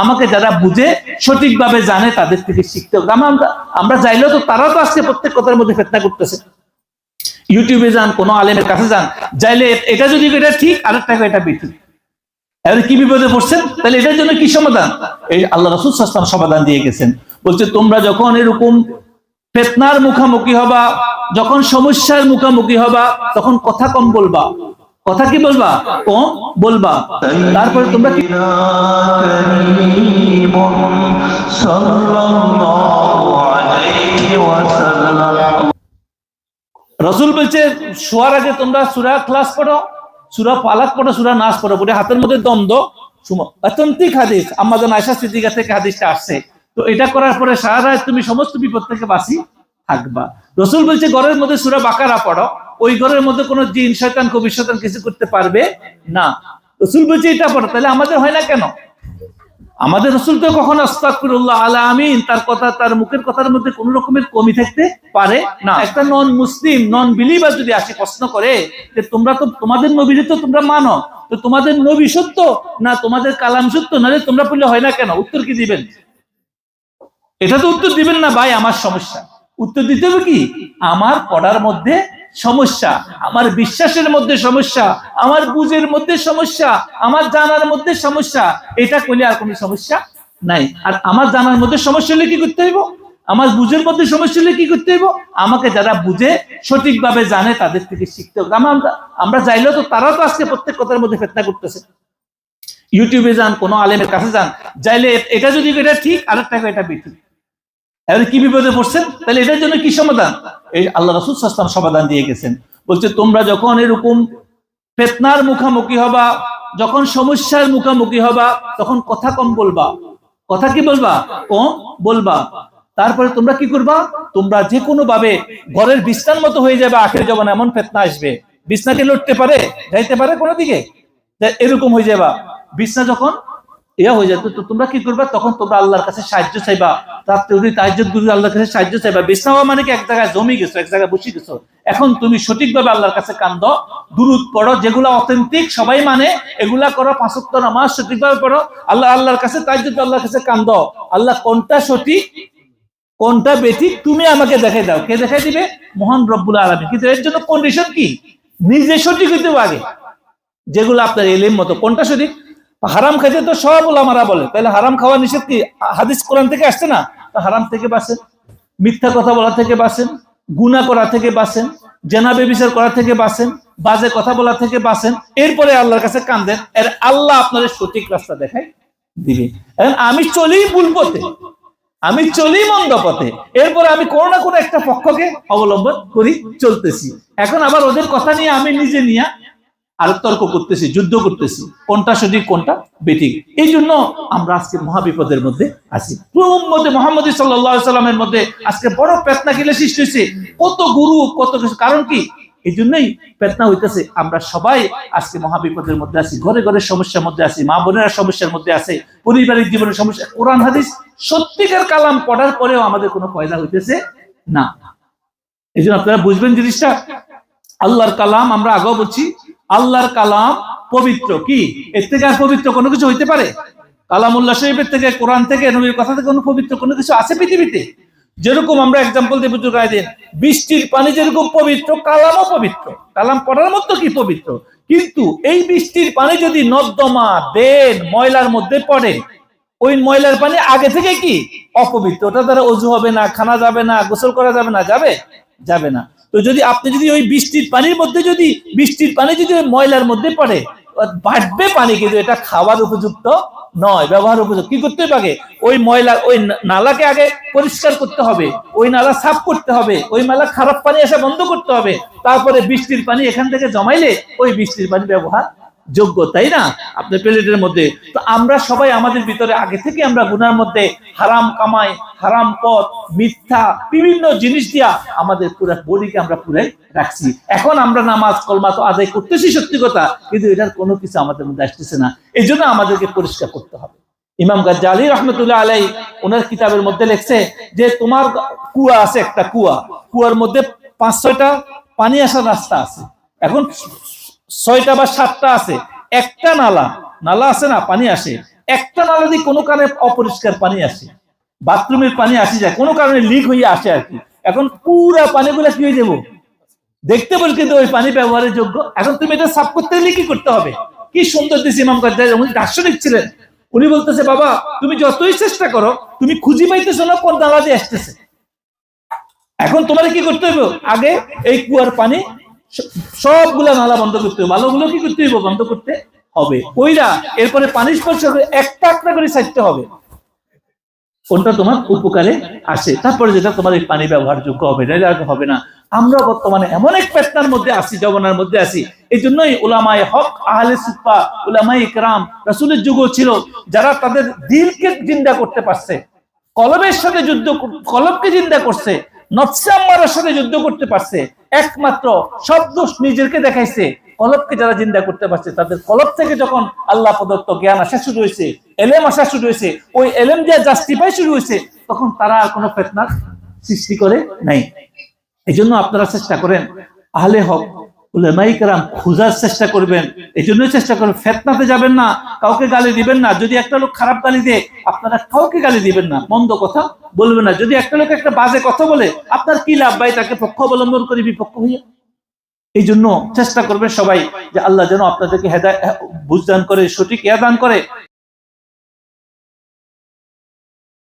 আমাকে যারা বুঝে, সঠিকভাবে জানে, তাদের থেকে শিখতে হবে। আমরা আমরা চাইলেও তো তারা তো আজকে প্রত্যেক কথার মধ্যে ফেতনা করতেছে। ইউটিউবে যান, কোনো আলেমের কাছে যান যাইলে এটা যদি এটা ঠিক, আরেকটা এটা বেঠিক। এবার কি বিপদে পড়ছেন? তাহলে এটার জন্য কি সমাধান? এই আল্লাহ রসুল সাস্তাম সমাধান দিয়ে গেছেন। বলছে, তোমরা যখন এরকম ফেতনার মুখামুখি হবা, যখন সমস্যার মুখামুখি হবা, তখন কথা কম বলবা। কথা কি বলবা? ও বলবা। তারপরে তোমরা কি রসুল বলছে, শোয়ার আগে তোমরা সুরা ক্লাস পড়ো, সুরা পালাক পড়ো, সুরা নাচ পড়ো। বলে হাতের মধ্যে দ্বন্দ্ব। অত্যন্তিক হাদিস। আমাদের আয়সা সিদ্দিকা থেকে হাদিসটা আসছে। তো এটা করার পরে সারা তুমি সমস্ত বিপদ থেকে বাঁচি থাকবা। রসুল বলছে, ঘরের মধ্যে সুরা বাকারা পড়ো। ওই ঘরের মধ্যে কোনো জিন, শয়তান কবি শয়তান কিছু করতে পারবে? না। রসুল বলছে, এটা পড়ো, তাহলে আমাদের হয় না কেন? আমাদের রসুল তো কখনো আস্তাকুল্লাহ আলা আমিন তার কথা, তার মুখের কথার মধ্যে কোন রকমের কমি থাকতে পারে না। একটা নন মুসলিম নন বিলিভার যদি আসে, প্রশ্ন করে যে, তোমরা তো, তোমাদের নবীরে তো তোমরা মানো, তো তোমাদের নবী সত্য না তোমাদের কালাম সত্য? নাহলে তোমরা পড়লে হয় না কেন? উত্তর কি দিবেন? এটা তো উত্তর দিবেন না, ভাই, আমার সমস্যা। উত্তর দিতে হবে কি? আমার পড়ার মধ্যে সমস্যা। আমার বিশ্বাসের মধ্যে সমস্যা, আমার বুঝের মধ্যে সমস্যা, আমার জানার মধ্যে সমস্যা, এটা করলে আর কোনো সমস্যা নাই। আর আমার জানার মধ্যে সমস্যা হলে কি করতে হইব? আমার বুঝের মধ্যে সমস্যা হলে কি করতে হইব? আমাকে যারা বুঝে, সঠিকভাবে জানে, তাদের থেকে শিখতে হবে। আমরা আমরা চাইলেও তো তারা তো আজকে প্রত্যেক কথার মধ্যে ফেতনা করতেছে। ইউটিউবে যান, কোনো আলেমের কাছে যান, যাইলে এটা যদি এটা ঠিক, আরেকটা এটা বেঠিক। এবার কি বিপদে পড়ছেন? তাহলে এটার জন্য কি সমাধান? এই আল্লাহ রসুল সাস্তাম সমাধান দিয়ে গেছেন। বলছে, তোমরা যখন এরকম ফেতনার মুখামুখি হবা, যখন সমস্যার মুখামুখি হবা, তখন কথা কম বলবা। কথা কি বলবা? কম বলবা। তারপরে তোমরা কি করবা? তোমরা যে কোনো ভাবে ঘরের বিছনার মতো হয়ে যাবে, আখের যখন এমন ফেতনা আসবে। বিছনাকে লড়তে পারে, যাইতে পারে কোনো দিকে এরকম হয়ে যাবা। বিছনা যখন ইয়া হয়ে যেত তো তোমরা কি করবা? তখন তোমরা আল্লাহর কাছে সাহায্য চাইবা। রাত্রে উঠে তাইজুদ গুরু আল্লাহর কাছে সাহায্য চাইবা। বিছনাওয়া মানে কি? এক জায়গায় জমি গেছো, এক জায়গায় বসে গেছো। এখন তুমি সঠিকভাবে আল্লাহর কাছে কান্দ দুরুদ পড়ো, যেগুলা অথেন্টিক সবাই মানে এগুলা করো পাঁচক্ত নামাজ সঠিকভাবে পড়ো। আল্লাহ, আল্লাহর কাছে তাইজুদ আল্লাহর কাছে কান্দ আল্লাহ কোনটা সঠিক, কোনটা বেঠিক, তুমি আমাকে দেখাই দাও। কে দেখাই দিবে? মহান রব্বুল আলমী কিন্তু এর জন্য কন্ডিশন কি? নিজে সঠিক হইতে পারে যেগুলো আপনার এলিম মতো। কোনটা সঠিক? হারাম খাইতে তো সব ওলামারা বলে। তাহলে হারাম খাওয়া নিষেধ কি? হাদিস কোরআন থেকে আসছে না? হারাম থেকে বাঁচেন, মিথ্যা কথা বলা থেকে বাঁচেন গুণা করা থেকে বাঁচেন জেনাবে বিচার করা থেকে বাঁচেন, বাজে কথা বলা থেকে বাঁচেন, এরপরে আল্লাহর কাছে কান্দেন এর আল্লাহ আপনাদের সঠিক রাস্তা দেখায় দিবে। আমি চলি ভুল পথে, আমি চলি মন্দ পথে, এরপরে আমি কোনো না কোনো একটা পক্ষকে অবলম্বন করি, চলতেছি। এখন আবার ওদের কথা নিয়ে আমি নিজে নিয়ে আর তর্ক করতেছি, যুদ্ধ করতেছি, কোনটা সঠিক, কোনটা বেঠিক? এই জন্য আমরা আজকে মহাবিপদের মধ্যে আছি। মধ্যে মোহাম্মদ সাল্লামের মধ্যে আজকে বড় পেতনা গেলে সৃষ্টি হয়েছে। কত গুরু, কত কিছু। কারণ কি? এই জন্যই পেতনা হইতেছে, আমরা সবাই আজকে মহাবিপদের মধ্যে আছি। ঘরে ঘরে সমস্যার মধ্যে আছি, মা বোনেরা সমস্যার মধ্যে আছে, পরিবারিক জীবনের সমস্যা। কোরআন, হাদিস, সত্যিকার কালাম পড়ার পরেও আমাদের কোনো ফয়দা হইতেছে না। এই জন্য আপনারা বুঝবেন জিনিসটা। আল্লাহর কালাম আমরা আগেও বলছি আল্লাহর কালাম পবিত্র কি? এর থেকে আর পবিত্র কোনো কিছু হইতে পারে? কালামুল্লাহ শরীফের থেকে, কোরআন থেকে, নবীর কথা থেকে কোনো পবিত্র কোনো কিছু আছে পৃথিবীতে? যেরকম আমরা এক্সাম্পল দিয়ে বুঝতে পারি বৃষ্টির পানি যেরকম পবিত্র, কালামও পবিত্র। কালাম পড়ার মতো কি পবিত্র? কিন্তু এই বৃষ্টির পানি যদি নর্দমা, দেন, ময়লার মধ্যে পড়ে, ওই ময়লার পানি আগে থেকে কি? অপবিত্র। ওটা দ্বারা অজু হবে না, খানা যাবে না, গোসল করা যাবে না, যাবে? যাবে না। তো যদি আপনি যদি ওই বৃষ্টির পানির মধ্যে যদি, বৃষ্টির পানি যদি ওই ময়লার মধ্যে পড়ে বাড়বে পানি কিন্তু এটা খাওয়ার উপযুক্ত নয়, ব্যবহার উপযুক্ত। কি করতে পারে ওই ময়লা, ওই নালাকে আগে পরিষ্কার করতে হবে, ওই নালা সাফ করতে হবে, ওই নালা খারাপ পানি এসে বন্ধ করতে হবে। তারপরে বৃষ্টির পানি এখান থেকে জমাইলে ওই বৃষ্টির পানি ব্যবহার যোগ্য, তাই না? আপনার প্লেটের মধ্যে। তো আমরা সবাই আমাদের ভিতরে, আগে থেকে আমরা গুনার মধ্যে হারাম কামাই, হারাম পথ, মিথ্যা, বিভিন্ন জিনিস দিয়া আমাদের পুরো বডিকে আমরা পুরাই রাখছি। এখন আমরা নামাজ কলমা তো আদায় করতেছি সত্যি কথা, কিন্তু এটার কোনো কিছু আমাদের মধ্যে আসতেছে না। এই জন্য আমাদেরকে পরিষ্কার করতে হবে। ইমাম গাজ্জালি রহমতুল্লাহ আলাই ওনার কিতাবের মধ্যে লেখছে যে তোমার কুয়া আছে একটা কুয়া। কুয়ার মধ্যে পাঁচ ছয়টা পানি আসার রাস্তা আছে। এখন ছয়টা বা সাতটা আছে, একটা নালা নালা আছে না, পানি আসে। একটা নালা দিয়ে কোনো কারণে অপরিষ্কার পানি আসে, বাথরুমের পানি আসে যায়, কোনো কারণে লিক হয়ে আসে আর কি। এখন পুরা পানিগুলো কি হয়ে যাব? দেখতে বল কিন্তু ওই পানি ব্যবহারের যোগ্য। এখন তুমি এটা সাফ করতে গেলে কি করতে হবে? কি সুন্দর দিস ইমাম কাদ্দার উনি দার্শনিক ছিলেন। উনি বলতেছে, বাবা, তুমি যতই চেষ্টা করো, তুমি খুঁজি পাইতেছো না কোন নালা দিয়ে আসতেছে। এখন তোমার কি করতে হবে আগে এই কুয়ার পানি সবগুলা নালা বন্ধ করতে হবে। ভালোগুলো কি করতে হবে বন্ধ করতে হবে। ওইরা এরপরে পানি স্পর্শ করে একটা একটা করে ছাড়তে হবে। কোনটা তোমার উপকারে আসে। তারপরে যেটা তোমার এই পানি ব্যবহারযোগ্য হবে আর হবে না। আমরা বর্তমানে এমন এক পেটনার মধ্যে আছি জগনার মধ্যে আছি। এই জন্যই ওলামায় হক, আহলে সুফা ওলামাই ইকরাম, রাসূলের যুগও ছিল, যারা তাদের দিলকে জিন্দা করতে পারছে, কলবের সাথে যুদ্ধ কলবকে জিন্দা করছে সাথে যুদ্ধ করতে পারছে, একমাত্র সব দোষ নিজেকে দেখাইছে, কলবকে যারা জিন্দা করতে পারছে, তাদের কলব থেকে যখন আল্লাহ প্রদত্ত জ্ঞান আসা শুরু হয়েছে, এলেম আসা শুরু হয়েছে, ওই এলেম দিয়ে জাস্টিফাই শুরু হয়েছে, তখন তারা আর কোনো ফেতনার সৃষ্টি করে নাই। এই জন্য আপনারা চেষ্টা করেন, আহলে হক খোঁজার চেষ্টা করবেন এই জন্যই চেষ্টা করবেন। ফেতনাতে যাবেন না, কাউকে গালি দিবেন না। যদি একটা লোক খারাপ গালি দেয়, আপনারা কাউকে গালি দিবেন না। মন্দ কথা বলবেন না। যদি একটা লোক একটা বাজে কথা বলে, আপনার কি লাভ ভাই? তাকে পক্ষ অবলম্বন করে বিপক্ষ হইয়া। এই জন্য চেষ্টা করবেন সবাই যে আল্লাহ যেন আপনাদেরকে হেদায় বুঝদান করে, সঠিক দান করে।